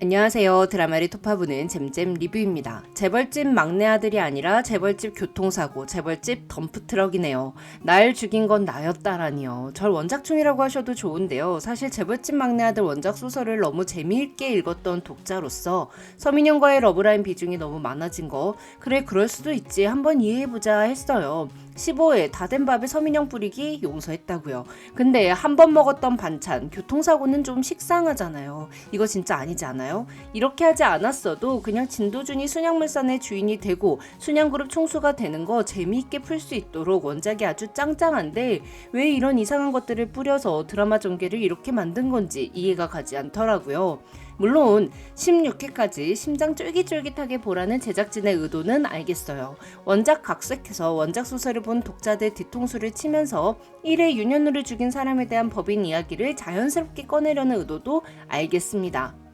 안녕하세요. 드라마를 토파보는 잼잼 리뷰입니다. 재벌집 막내 아들이 아니라 재벌집 교통사고, 재벌집 덤프트럭이네요. 날 죽인 건 나였다라니요. 절 원작충이라고 하셔도 좋은데요. 사실 재벌집 막내 아들 원작 소설을 너무 재미있게 읽었던 독자로서 서민영과의 러브라인 비중이 너무 많아진 거, 그래, 그럴 수도 있지. 한번 이해해보자 했어요. 15회 다된 밥에 서민영 뿌리기 용서했다고요. 근데 한 번 먹었던 반찬, 교통사고는 좀 식상하잖아요. 이거 진짜 아니지 않아요? 이렇게 하지 않았어도 그냥 진도준이 순양물산의 주인이 되고 순양그룹 총수가 되는 거 재미있게 풀 수 있도록 원작이 아주 짱짱한데 왜 이런 이상한 것들을 뿌려서 드라마 전개를 이렇게 만든 건지 이해가 가지 않더라고요. 물론 16회까지 심장 쫄깃쫄깃하게 보라는 제작진의 의도는 알겠어요. 원작 각색해서 원작 소설을 본 독자들 뒤통수를 치면서 1회 윤현우를 죽인 사람에 대한 법인 이야기를 자연스럽게 꺼내려는 의도도 알겠습니다.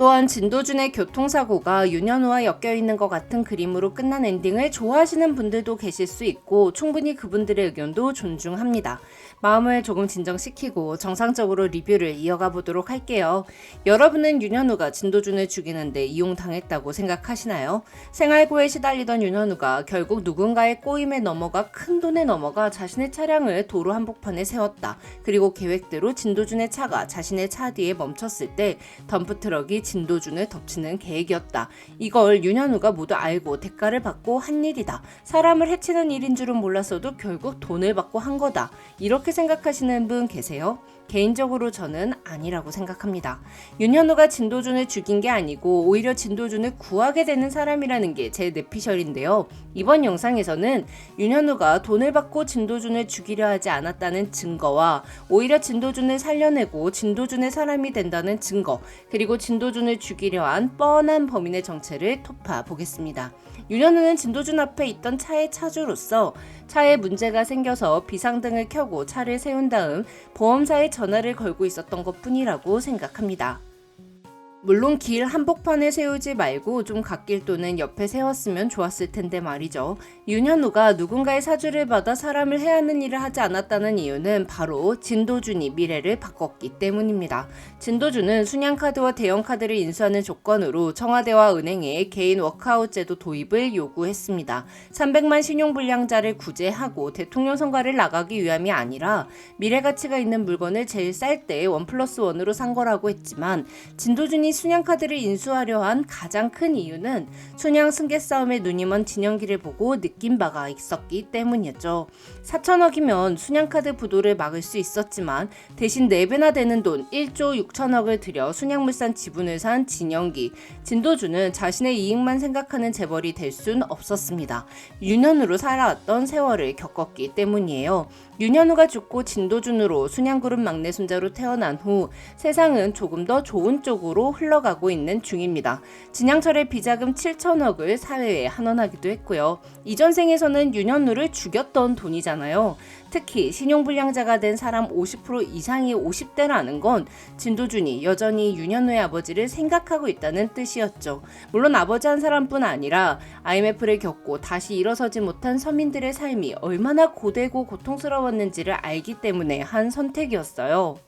또한 진도준의 교통사고가 윤현우와 엮여 있는 것 같은 그림으로 끝난 엔딩을 좋아하시는 분들도 계실 수 있고 충분히 그분들의 의견도 존중합니다. 마음을 조금 진정시키고 정상적으로 리뷰를 이어가 보도록 할게요. 여러분은 윤현우가 진도준을 죽이는데 이용당했다고 생각하시나요? 생활고에 시달리던 윤현우가 결국 누군가의 꼬임에 넘어가 큰 돈에 넘어가 자신의 차량을 도로 한복판에 세웠다. 그리고 계획대로 진도준의 차가 자신의 차 뒤에 멈췄을 때 덤프트럭이 진도준을 덮치는 계획이었다. 이걸 윤현우가 모두 알고 대가를 받고 한 일이다. 사람을 해치는 일인 줄은 몰랐어도 결국 돈을 받고 한 거다. 이렇게 생각하시는 분 계세요? 개인적으로 저는 아니라고 생각합니다. 윤현우가 진도준을 죽인 게 아니고 오히려 진도준을 구하게 되는 사람이라는 게 제 내피셜인데요. 이번 영상에서는 윤현우가 돈을 받고 진도준을 죽이려 하지 않았다는 증거와 오히려 진도준을 살려내고 진도준의 사람이 된다는 증거 그리고 진도준을 죽이려 한 뻔한 범인의 정체를 토파 보겠습니다. 윤현우는 진도준 앞에 있던 차의 차주로서 차에 문제가 생겨서 비상등을 켜고 차를 세운 다음 보험사에 전화를 걸고 있었던 것 뿐이라고 생각합니다. 물론 길 한복판에 세우지 말고 좀 갓길 또는 옆에 세웠으면 좋았을 텐데 말이죠. 윤현우가 누군가의 사주를 받아 사람을 해야 하는 일을 하지 않았다는 이유는 바로 진도준이 미래를 바꿨기 때문입니다. 진도준은 순양카드와 대형카드를 인수하는 조건으로 청와대와 은행에 개인 워크아웃 제도 도입을 요구했습니다. 300만 신용불량자를 구제하고 대통령 선거를 나가기 위함이 아니라 미래 가치가 있는 물건을 제일 쌀 때 원 플러스 원으로 산 거라고 했지만 진도준이 순양 카드를 인수하려 한 가장 큰 이유는 순양 승계 싸움에 눈이 먼 진영기를 보고 느낀 바가 있었기 때문이었죠. 4천억이면 순양 카드 부도를 막을 수 있었지만 대신 4배나 되는 돈 1조 6천억을 들여 순양물산 지분을 산 진영기. 진도주는 자신의 이익만 생각하는 재벌이 될 순 없었습니다. 유년으로 살아왔던 세월을 겪었기 때문이에요. 윤현우가 죽고 진도준으로 순양그룹 막내 손자로 태어난 후 세상은 조금 더 좋은 쪽으로 흘러가고 있는 중입니다. 진양철의 비자금 7천억을 사회에 환원하기도 했고요. 이전 생에서는 윤현우를 죽였던 돈이잖아요. 특히 신용불량자가 된 사람 50% 이상이 50대라는 건 진도준이 여전히 윤현우의 아버지를 생각하고 있다는 뜻이었죠. 물론 아버지 한 사람뿐 아니라 IMF를 겪고 다시 일어서지 못한 서민들의 삶이 얼마나 고되고 고통스러웠 는지를 알기 때문에 한 선택이었어요.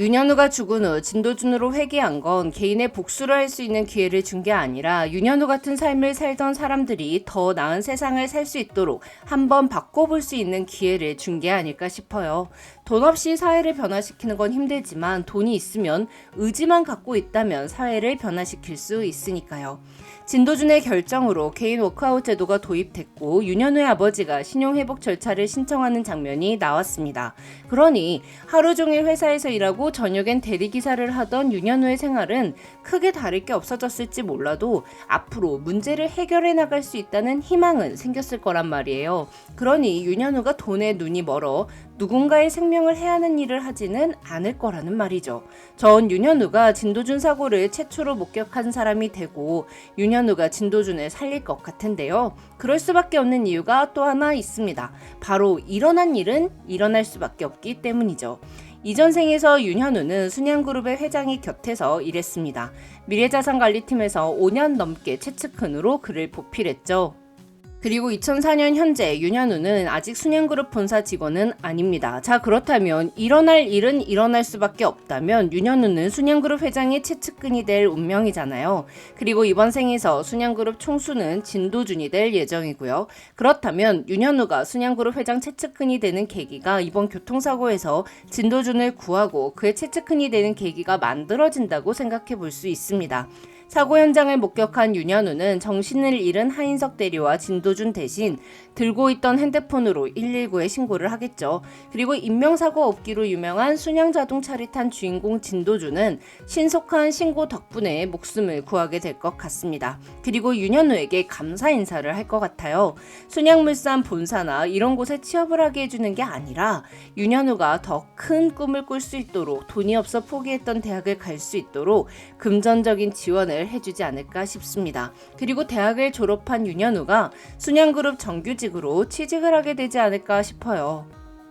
윤현우가 죽은 후 진도준으로 회귀한 건 개인의 복수를 할 수 있는 기회를 준 게 아니라 윤현우 같은 삶을 살던 사람들이 더 나은 세상을 살 수 있도록 한번 바꿔볼 수 있는 기회를 준 게 아닐까 싶어요. 돈 없이 사회를 변화시키는 건 힘들지만 돈이 있으면 의지만 갖고 있다면 사회를 변화시킬 수 있으니까요. 진도준의 결정으로 개인 워크아웃 제도가 도입됐고 윤현우의 아버지가 신용회복 절차를 신청하는 장면이 나왔습니다. 그러니 하루 종일 회사에서 일하 고 저녁엔 대리기사를 하던 윤현우의 생활은 크게 다를 게 없어졌을지 몰라도 앞으로 문제를 해결해 나갈 수 있다는 희망은 생겼을 거란 말이에요. 그러니 윤현우가 돈에 눈이 멀어 누군가의 생명을 해하는 일을 하지는 않을 거라는 말이죠. 전 윤현우가 진도준 사고를 최초로 목격한 사람이 되고 윤현우가 진도준을 살릴 것 같은데요. 그럴 수밖에 없는 이유가 또 하나 있습니다. 바로 일어난 일은 일어날 수밖에 없기 때문이죠. 이전 생에서 윤현우는 순양그룹의 회장이 곁에서 일했습니다. 미래자산관리팀에서 5년 넘게 최측근으로 그를 보필했죠. 그리고 2004년 현재 윤현우는 아직 순양그룹 본사 직원은 아닙니다. 자 그렇다면 일어날 일은 일어날 수밖에 없다면 윤현우는 순양그룹 회장의 채측근이 될 운명이잖아요. 그리고 이번 생에서 순양그룹 총수는 진도준이 될 예정이고요. 그렇다면 윤현우가 순양그룹 회장 채측근이 되는 계기가 이번 교통사고에서 진도준을 구하고 그의 채측근이 되는 계기가 만들어진다고 생각해 볼 수 있습니다. 사고 현장을 목격한 윤현우는 정신을 잃은 하인석 대리와 진도준 대신 들고 있던 핸드폰으로 119에 신고를 하겠죠. 그리고 인명사고 없기로 유명한 순양 자동 차를 탄 주인공 진도준은 신속한 신고 덕분에 목숨을 구하게 될 것 같습니다. 그리고 윤현우에게 감사 인사를 할 것 같아요. 순양물산 본사나 이런 곳에 취업을 하게 해주는 게 아니라 윤현우가 더 큰 꿈을 꿀 수 있도록 돈이 없어 포기했던 대학을 갈 수 있도록 금전적인 지원을 해주지 않을까 싶습니다. 그리고 대학을 졸업한 윤현우가 순양그룹 정규직 으로 취직을 하게 되지 않을까 싶어요.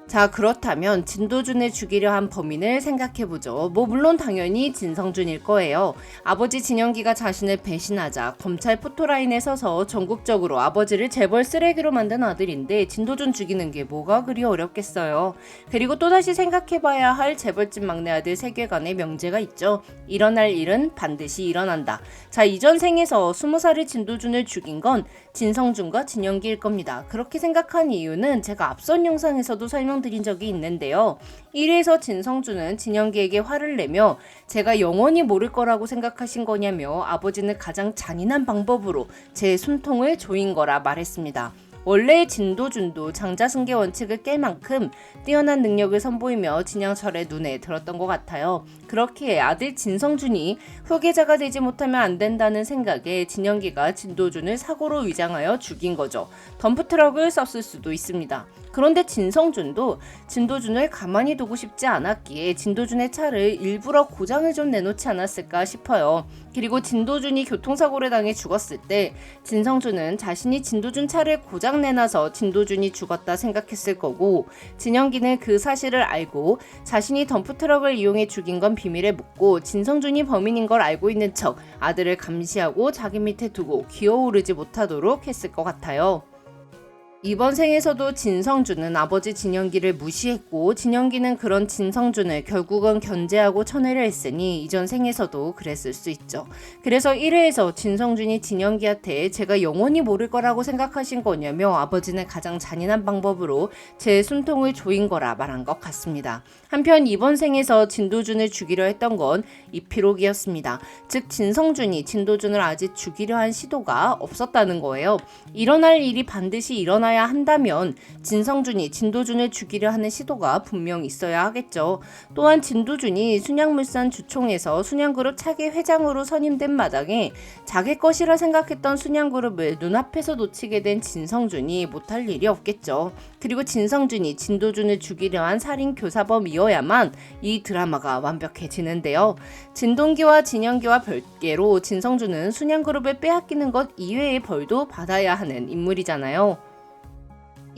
자, 그렇다면 진도준을 죽이려 한 범인을 생각해보죠. 뭐, 물론 당연히 진성준일 거예요. 아버지 진영기가 자신을 배신하자 검찰 포토라인에 서서 전국적으로 아버지를 재벌 쓰레기로 만든 아들인데 진도준 죽이는 게 뭐가 그리 어렵겠어요. 그리고 또다시 생각해봐야 할 재벌집 막내 아들 세계관의 명제가 있죠. 일어날 일은 반드시 일어난다. 자, 이전 생에서 20살의 진도준을 죽인 건 진성준과 진영기일 겁니다. 그렇게 생각한 이유는 제가 앞선 영상에서도 설명 드린 적이 있는데요. 1회에서 진성준은 진영기에게 화를 내며 제가 영원히 모를 거라고 생각하신 거냐며 아버지는 가장 잔인한 방법으로 제 숨통을 조인 거라 말했습니다. 원래의 진도준도 장자승계 원칙을 깰 만큼 뛰어난 능력을 선보이며 진양철의 눈에 들었던 것 같아요. 그렇게 아들 진성준이 후계자가 되지 못하면 안 된다는 생각에 진영기가 진도준을 사고로 위장하여 죽인 거죠. 덤프트럭을 썼을 수도 있습니다. 그런데 진성준도 진도준을 가만히 두고 싶지 않았기에 진도준의 차를 일부러 고장을 좀 내놓지 않았을까 싶어요. 그리고 진도준이 교통사고를 당해 죽었을 때 진성준은 자신이 진도준 차를 고장 내놔서 진도준이 죽었다 생각했을 거고 진영기는 그 사실을 알고 자신이 덤프트럭을 이용해 죽인 건 비밀에 묻고 진성준이 범인인 걸 알고 있는 척 아들을 감시하고 자기 밑에 두고 기어오르지 못하도록 했을 것 같아요. 이번 생에서도 진성준은 아버지 진영기를 무시했고 진영기는 그런 진성준을 결국은 견제하고 천회를 했으니 이전 생에서도 그랬을 수 있죠. 그래서 1회에서 진성준이 진영기한테 제가 영원히 모를 거라고 생각하신 거냐며 아버지는 가장 잔인한 방법으로 제 숨통을 조인 거라 말한 것 같습니다. 한편 이번 생에서 진도준을 죽이려 했던 건 이피록이었습니다. 즉 진성준이 진도준을 아직 죽이려 한 시도가 없었다는 거예요. 일어날 일이 반드시 일어나 야 한다면 진성준이 진도준을 죽이려 하는 시도가 분명 있어야 하겠죠. 또한 진도준이 순양물산 주총에서 순양그룹 차기 회장으로 선임된 마당에 자기 것이라 생각했던 순양그룹을 눈앞에서 놓치게 된 진성준이 못할 일이 없겠죠. 그리고 진성준이 진도준을 죽이려 한 살인 교사범이어야만 이 드라마가 완벽해지는데요. 진동기와 진영기와 별개로 진성준은 순양그룹을 빼앗기는 것 이외의 벌도 받아야 하는 인물이잖아요.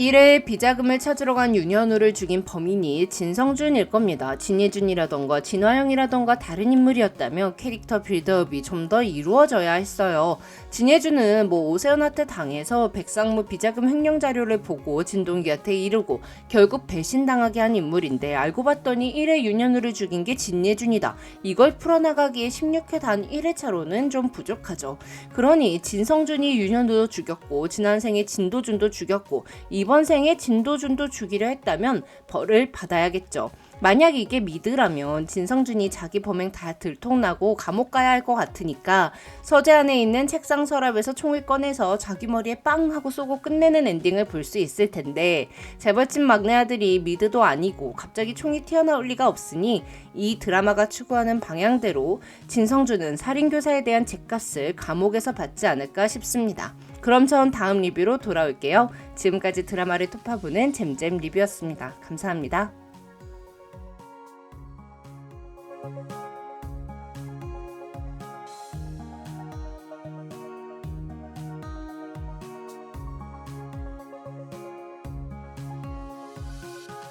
1회 비자금을 찾으러 간 윤현우를 죽인 범인이 진성준일 겁니다. 진예준이라던가 진화영이라던가 다른 인물이었다면 캐릭터 빌드업이 좀 더 이루어져야 했어요. 진예준은 뭐 오세훈한테 당해서 백상무 비자금 횡령 자료를 보고 진동기한테 이르고 결국 배신당하게 한 인물인데 알고 봤더니 1회 윤현우를 죽인 게 진예준이다. 이걸 풀어나가기에 16회 단 1회차로는 좀 부족하죠. 그러니 진성준이 윤현우도 죽였고 지난 생에 진도준도 죽였고 이번 생에 진도준도 죽이려 했다면 벌을 받아야겠죠. 만약 이게 미드라면 진성준이 자기 범행 다 들통나고 감옥 가야 할 것 같으니까 서재 안에 있는 책상 서랍에서 총을 꺼내서 자기 머리에 빵 하고 쏘고 끝내는 엔딩을 볼 수 있을 텐데 재벌집 막내 아들이 미드도 아니고 갑자기 총이 튀어나올 리가 없으니 이 드라마가 추구하는 방향대로 진성준은 살인교사에 대한 죗값을 감옥에서 받지 않을까 싶습니다. 그럼 전 다음 리뷰로 돌아올게요. 지금까지 드라마를 토파보는 잼잼 리뷰였습니다. 감사합니다.